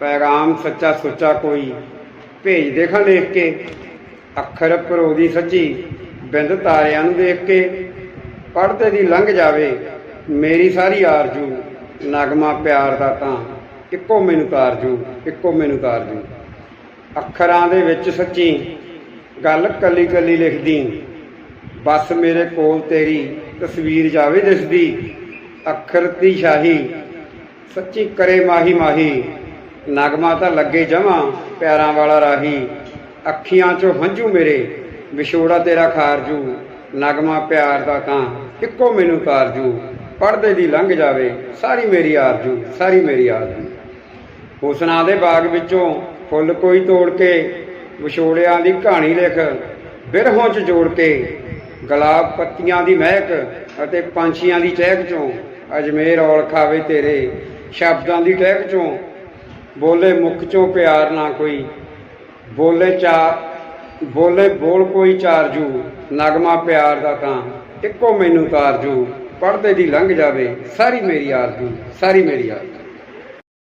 ਪੈਗਾਮ ਸੱਚਾ ਸੁੱਚਾ ਕੋਈ ਭੇਜ ਦੇਖਾਂ ਲਿਖ ਕੇ, ਅੱਖਰ ਪਰੋਦੀ ਸੱਚੀ, ਬਿੰਦ ਤਾਰਿਆਂ ਨੂੰ ਦੇਖ ਕੇ ਪੜਦੇ ਦੀ ਲੰਘ ਜਾਵੇ, ਮੇਰੀ ਸਾਰੀ ਆਰਜੂ, ਨਗਮਾ ਪਿਆਰ ਦਾ ਤਾਂ, ਇੱਕੋ ਮੈਨੂੰ ਤਾਰਜੂ ਇੱਕੋ ਮੈਨੂੰ ਤਾਰਜੂ ਅੱਖਰਾਂ ਦੇ ਵਿੱਚ ਸੱਚੀ ਗੱਲ ਕੱਲੀ ਕੱਲੀ ਲਿਖਦੀ, ਬਸ ਮੇਰੇ ਕੋਲ ਤੇਰੀ ਤਸਵੀਰ ਜਾਵੇ ਦਿਸਦੀ, ਅੱਖਰ ਦੀ ਸ਼ਾਹੀ, ਸੱਚੀ ਕਰੇ ਮਾਹੀ ਮਾਹੀ। ਨਗਮਾ ਤਾਂ ਲੱਗੇ ਜਮਾ ਪੈਰਾਂ ਵਾਲਾ ਰਾਹੀ। ਅੱਖੀਆਂ ਚੋਂ ਹੰਝੂ ਮੇਰੇ, ਵਿਛੋੜਾ ਤੇਰਾ ਖਾਰਜੂ ਨਗਮਾ ਪਿਆਰ ਦਾ ਤਾਂ ਇੱਕੋ ਮੈਨੂੰ ਕਾਰਜੂ ਪੜਦੇ ਦੀ ਲੰਘ ਜਾਵੇ, ਸਾਰੀ ਮੇਰੀ ਆਰਜੂ ਸਾਰੀ ਮੇਰੀ ਆਰਜੂ ਹੁਸਨਾ ਦੇ ਬਾਗ ਵਿੱਚੋਂ ਫੁੱਲ ਕੋਈ ਤੋੜ ਕੇ, ਵਿਛੋੜਿਆਂ ਦੀ ਕਹਾਣੀ ਲਿਖ, ਬਿਰਹੋਂ ਚ ਜੋੜ ਕੇ। ਗੁਲਾਬ ਪੱਤੀਆਂ ਦੀ ਮਹਿਕ ਅਤੇ ਪੰਛੀਆਂ ਦੀ ਚਹਿਕ ਚੋਂ, ਅਜਮੇਰ ਔਲ ਖਾਵੇ ਤੇਰੇ। ਸ਼ਬਦਾਂ ਦੀ ਟਹਿਕ ਚੋਂ ਬੋਲੇ ਮੁਖ ਚੋਂ ਪਿਆਰ ਨਾ ਕੋਈ, ਬੋਲੇ ਚਾ, ਬੋਲੇ ਬੋਲ ਕੋਈ ਚਾਰਜੂ ਨਗਮਾ ਪਿਆਰ ਦਾ ਤਾਂ ਇੱਕੋ ਮੈਨੂੰ ਤਾਰਜੂ ਪੜਦੇ ਦੀ ਲੰਘ ਜਾਵੇ, ਸਾਰੀ ਮੇਰੀ ਆਰਜੂ ਸਾਰੀ ਮੇਰੀ ਆਰਜੂ